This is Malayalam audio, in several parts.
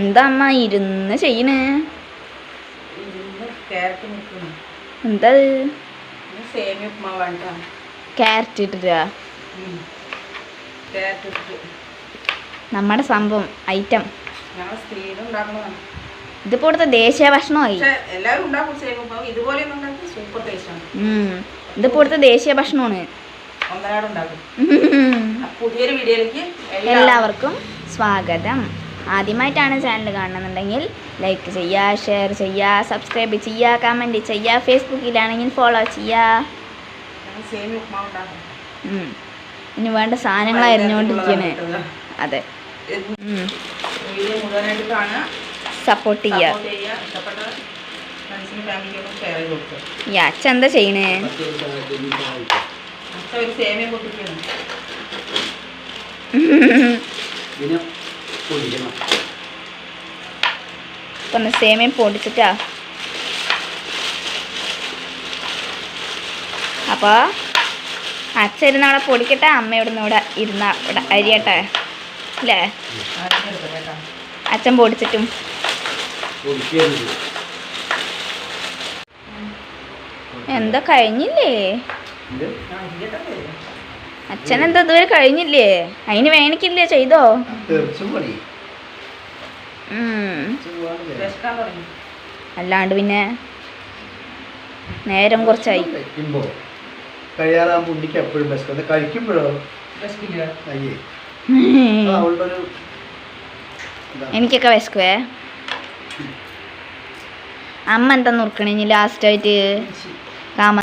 എന്താ അമ്മ ഇരുന്ന് ചെയ്യണേ എന്താ ക്യാരറ്റ് ഇട്ടിട്ടാ? നമ്മുടെ സംഭവം ഐറ്റം. ഇതിപ്പോ ഇവിടുത്തെ ദേശീയ ഭക്ഷണമായി. ഇതിപ്പോ ഇവിടുത്തെ ദേശീയ ഭക്ഷണമാണ്. പുതിയൊരു വീഡിയോയിലേക്ക് എല്ലാവർക്കും സ്വാഗതം. ആദ്യമായിട്ടാണ് ചാനൽ കാണുന്നുണ്ടെങ്കിൽ ലൈക്ക് ചെയ്യുക ഷെയർ ചെയ്യുക സബ്സ്ക്രൈബ് ചെയ്യുക കമന്റ് ചെയ്യുക ഫേസ്ബുക്കിലാണെങ്കിൽ ഫോളോ ചെയ്യുക. ഇനി വേണ്ട സാധനങ്ങൾ അരിഞ്ഞുകൊണ്ടിരിക്കണേ അതെ. സപ്പോർട്ട് ചെയ്യുക ഈ അച്ഛൻ എന്താ ചെയ്യണേ? ഒരു സേമിയ പൊട്ടിക്കണം പൊടിക്കണം. ഒന്ന് സേമിയം പൊടിച്ചിട്ടാ. അപ്പോൾ അച്ഛൻ ഇരുന്ന് അവിടെ പൊടിക്കട്ടെ അമ്മ ഇവിടുന്ന് ഇവിടെ ഇരുന്ന ഇവിടെ അരിയട്ടെ അല്ലേ? അച്ഛൻ പൊടിച്ചിട്ടും. എന്താ കഴിഞ്ഞില്ലേ? അച്ഛൻ എന്താ ഇതുവരെ കഴിഞ്ഞില്ലേ? അതിന് വേണിക്കില്ലേ ചെയ്തോ? അല്ലാണ്ട് പിന്നെ നേരം കുറച്ചായി. ഉണ്ണിക്ക് എപ്പോഴും കഴിക്കുമ്പോഴോ. എനിക്കൊക്കെ വിശക്കുവേ. അമ്മ എന്താ നുറുക്കണേ ഇനി ലാസ്റ്റ് ആയിട്ട്? കാമ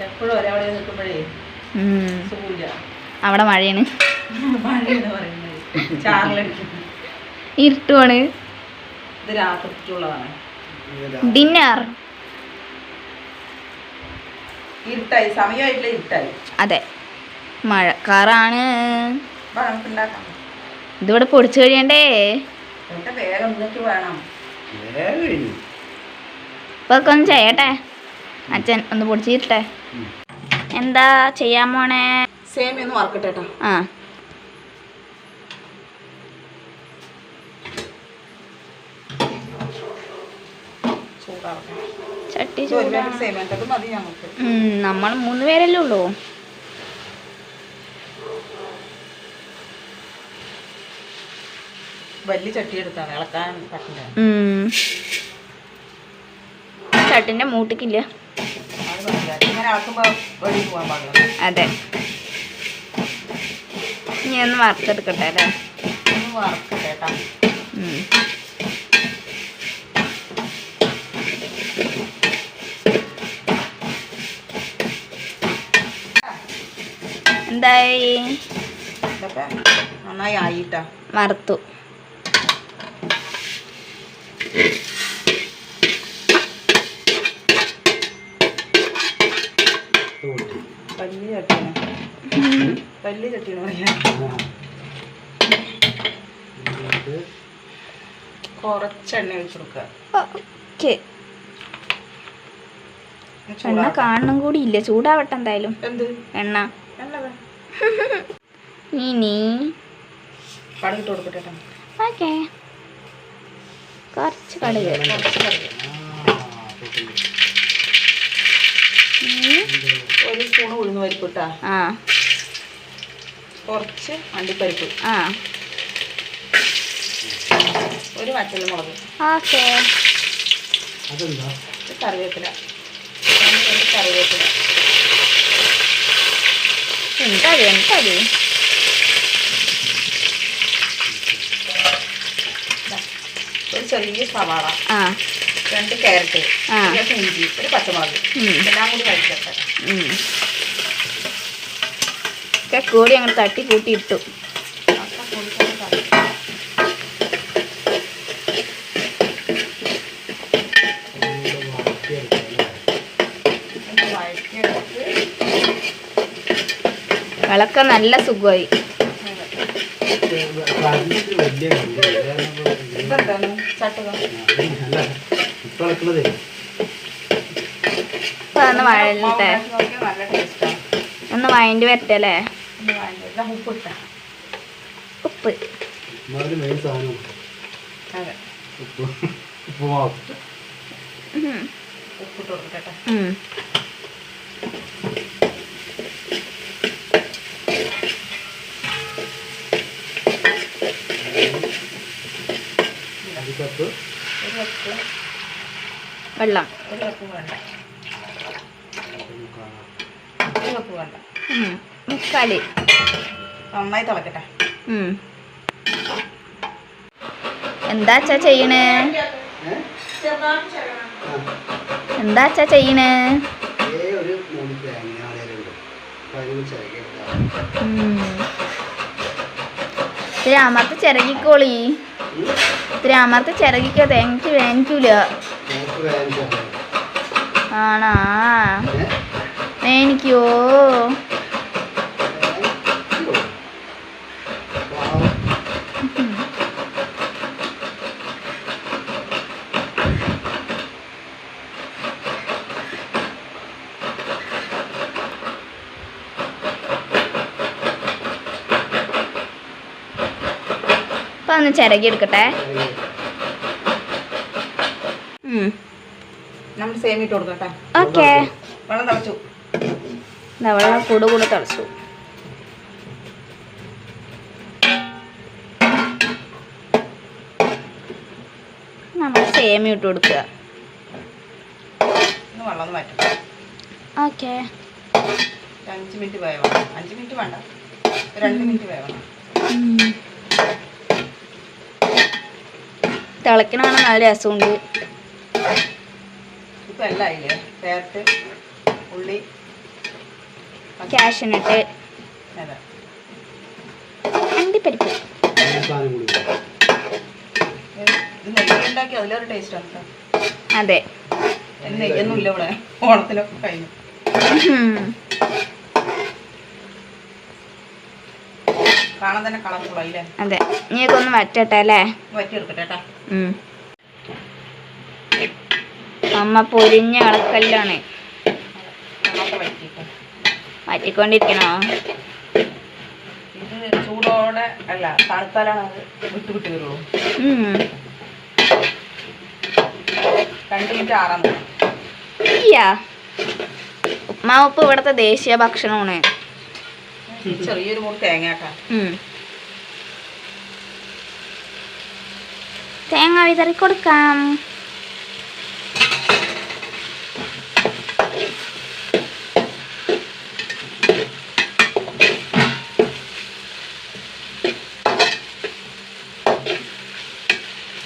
എപ്പോഴും ഒരവിടെ നിൽക്കുമ്പോഴേ ഉം. സുഖമില്ല. അവിടെ മഴയാണ്. മഴയെന്ന് പറയുന്നത്. ചാറിലടിക്കും ഇരുട്ടുവാണ് ഇത് രാത്രിക്കുള്ളതാണ് ഡിന്നർ ഇരുട്ടായി. സമയമായിട്ടില്ല ഇരുട്ടായി. അതെ. മഴക്കാറാണ് ഇതിവിടെ പൊടിച്ചു കഴിയണ്ടേ? വേഗം വേണം ഇപ്പൊ ഒക്കെ ഒന്ന് ചെയ്യട്ടെ? അച്ഛൻ ഒന്ന് പൊടിച്ചിട്ടെ. എന്താ ചെയ്യാൻ പോണേ സേമിയ ഒന്ന് വറക്കട്ടെ കേട്ടോ ആ. ചട്ടി നമ്മൾ മൂന്ന് പേരല്ലേ ഉള്ളൂ. വലിയ ചട്ടി എടുത്താണ് ഇളക്കാൻ പറ്റില്ല. ഉം. ചട്ടിന്റെ മൂട്ടിക്കില്ല. അത്. ഇനി ഒന്ന് വറുത്തെടുക്കട്ടെ അല്ലേ. എന്തായി? നന്നായി ആയിട്ടാ. വറുത്തു തോട്ടി. വലിയ ചട്ടിയാണ് വലിയ ചട്ടിയാണ് പറയാ കുറച്ച് എണ്ണ ഒഴിച്ച് കൊടുക്കുക എണ്ണ. കാണണം കൂടി ഇല്ല ചൂടാവട്ടെ എന്തായാലും എന്ത് എണ്ണ. ഇനി കടുകിട്ട് കൊടുക്കട്ടെ കേട്ടോ ഓക്കെ കുറച്ച് കടുക് സ്പൂൺ ഉഴുന്ന് പരിപ്പ് ഇട്ടാ ആ. കുറച്ച് അണ്ടിപ്പരിപ്പ് ആ. ഒരു വറ്റൽ മുളക് ഓക്കെ കറിവേപ്പില. കറിവേപ്പില. എന്തത് എന്തത് ഒരു ചെറിയ സവാള. ആ. രണ്ട് ക്യാരറ്റ് ആ. കുറച്ച് ഇഞ്ചി ഒരു പച്ചമുളക് എല്ലാം കൂടി കഴിക്കട്ടെ ഉം. ഒക്കെ കൂടി അങ്ങനെ തട്ടി കൂട്ടി ഇട്ടു? വിളക്ക നല്ല സുഖമായി. ചട്ടുക ഇളക്കണതേ ഇപ്പൊ ഒന്ന് വഴലട്ടെ ഒന്ന് വഴണ്ടി വരട്ടെ അല്ലേ ഉപ്പ്. ഇട്ടാ ഒരു കപ്പ്. വെള്ളം. ഒരു കപ്പ് വേണ്ട. മുക്കാൽ. ഒരു കപ്പ് വേണ്ട. ഉം. നന്നായി തിളക്കട്ടെ. ഉം. എന്താ അച്ഛാ ചെയ്യണേ? ഏ? എന്താ അച്ഛാ ചെയ്യണേ. ഇത്തിരി അമർത്ത് ചിരകിക്കോളി. ഇത്തിരി അമർത്ത് ചിരകിക്കോ? തേങ്ങയ്ക്ക് വേദന ആണാ? എനിക്കോ? ഒന്ന് ചിരകി എടുക്കട്ടെ നമ്മൾ ഓക്കേ വെള്ളം തിളച്ചു. ദാ വെള്ളം കൂട് കൂടെ തിളച്ചു. നമ്മൾ സേമി ഇട്ട് കൊടുക്കുക. ഓക്കെ അഞ്ച് മിനിറ്റ് വേവണം. അഞ്ച് മിനിറ്റ് വേണ്ട. രണ്ട് മിനിറ്റ് വേവണം. നല്ല രസമുണ്ട്. ഇപ്പം എല്ലാം ചേർത്ത് ഉള്ളി ക്യാഷിനിട്ട് അണ്ടിപ്പരിപ്പ്. അതിലൊരു ടേസ്റ്റ് ആണ് അതെ. അതിന് നെയ്യൊന്നും ഇല്ല ഇവിടെ. ഓണത്തിലൊക്കെ കഴിഞ്ഞു. കാണാൻ തന്നെ കളർഫുൾ ആയില്ലേ? അതെ. നീക്കൊന്ന് ഒന്ന് വറ്റട്ടെ അല്ലേ? വറ്റിയെടുക്കട്ടെ കേട്ടാ ഉം. അമ്മ പൊരിഞ്ഞ അളക്കല്ലാണ് മാറ്റിക്കൊണ്ടിരിക്കണോ ഉപ്പ് ഇവിടത്തെ ഇത് ചൂടോടെ അല്ല തണുത്താലാണ് അത് വിട്ട് വിട്ട് വരുള്ളൂ. ഉം. രണ്ട് മിനിറ്റ് ആറാൻ നോക്കണം ഇയ്യാ. ഉപ്മാവ് ഇപ്പൊ ഇവിടുത്തെ ദേശീയ ഭക്ഷണമാണ്. ചെറിയൊരു മുറി തേങ്ങ വിതറി കൊടുക്കാം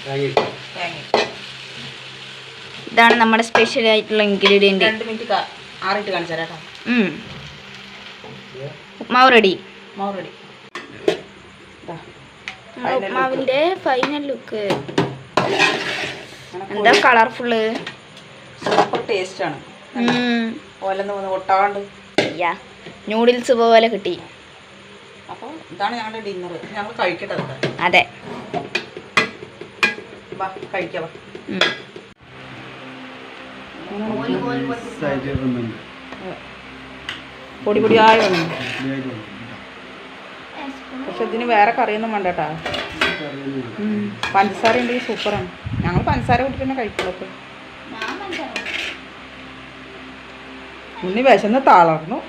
തേങ്ങ ഇട്ടു. തേങ്ങ ഇതാണ് നമ്മുടെ സ്പെഷ്യൽ ആയിട്ടുള്ള ഇൻഗ്രീഡിയന്റ് രണ്ട് മിനിറ്റ് ആറിട്ട് കാണിച്ചു തരാം? ഉപ്മാവ് റെഡി മാവ് റെഡി ഉപ്മാവിന്റെ ഫൈനൽ ലുക്ക് എന്താ കളർഫുള്ള് സൂപ്പർ ടേസ്റ്റ് ആണ്. ഓലെന്ന് വന്ന് ഒട്ടാണ്ട് നൂഡിൽസ് പോലെ കിട്ടി. അപ്പോൾ ഇതാണ് ഞങ്ങളുടെ ഡിന്നർ ഞങ്ങൾ കഴിക്കട്ടെ അതെ. കഴിക്കാം പൊടി പൊടിയായി വന്നു. പക്ഷെ ഇതിന് വേറെ കറിയൊന്നും വേണ്ട കേട്ടാ. പഞ്ചസാര ഉണ്ടെങ്കിൽ സൂപ്പറാണ്. ഞങ്ങൾ പഞ്ചസാര കൂട്ടി തന്നെ കഴിക്കുള്ളൂ. ഉണ്ണി വിശന്ന് തളർന്നു.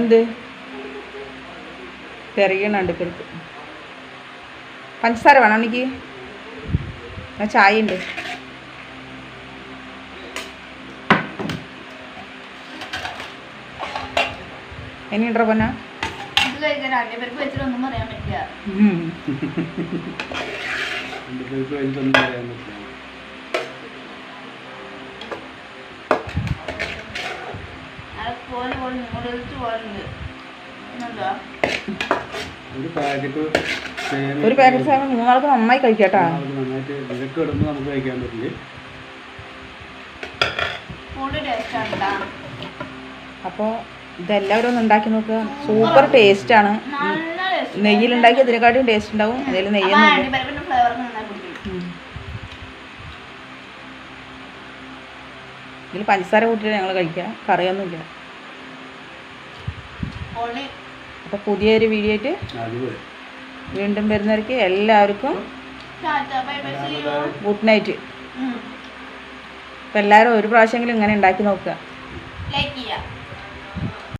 എന്ത്? പെരകണുണ്ട് പെരുത്ത് പഞ്ചസാര വേണം എനിക്ക്? ആ ചായ ഉണ്ട് ഇനിയുണ്ടോ പൊന്ന ഒന്നും പറയാൻ പറ്റില്ല. എന്റെ ഒരു പാക്കറ്റ് ഒരു പാക്കറ്റ് സാധനം മൂന്നാൾക്ക് നന്നായി കഴിക്കാട്ടാ. നന്നായിട്ട് ഇതൊക്കെ ഇടുമ്പോൾ നമുക്ക് കഴിക്കാൻ പറ്റില്ല? അപ്പോൾ ഇതെല്ലാവരും ഒന്ന് ഉണ്ടാക്കി നോക്കുക സൂപ്പർ ടേസ്റ്റ് ടേസ്റ്റാണ് നെയ്യിലുണ്ടാക്കി ഇതിനെക്കാട്ടിയും ടേസ്റ്റ് ഉണ്ടാവും. അതിൽ നെയ്യൊന്നും ഉം. ഇതിൽ പഞ്ചസാര കൂട്ടിയിട്ട് ഞങ്ങൾ കഴിക്കാം. കറിയൊന്നുമില്ല. അപ്പോൾ പുതിയൊരു വീഡിയോ ആയിട്ട് വീണ്ടും വരുന്നവർക്ക് എല്ലാവർക്കും ഗുഡ് നൈറ്റ് അപ്പം എല്ലാവരും ഒരു പ്രാവശ്യമെങ്കിലും ഇങ്ങനെ ഉണ്ടാക്കി നോക്കുക.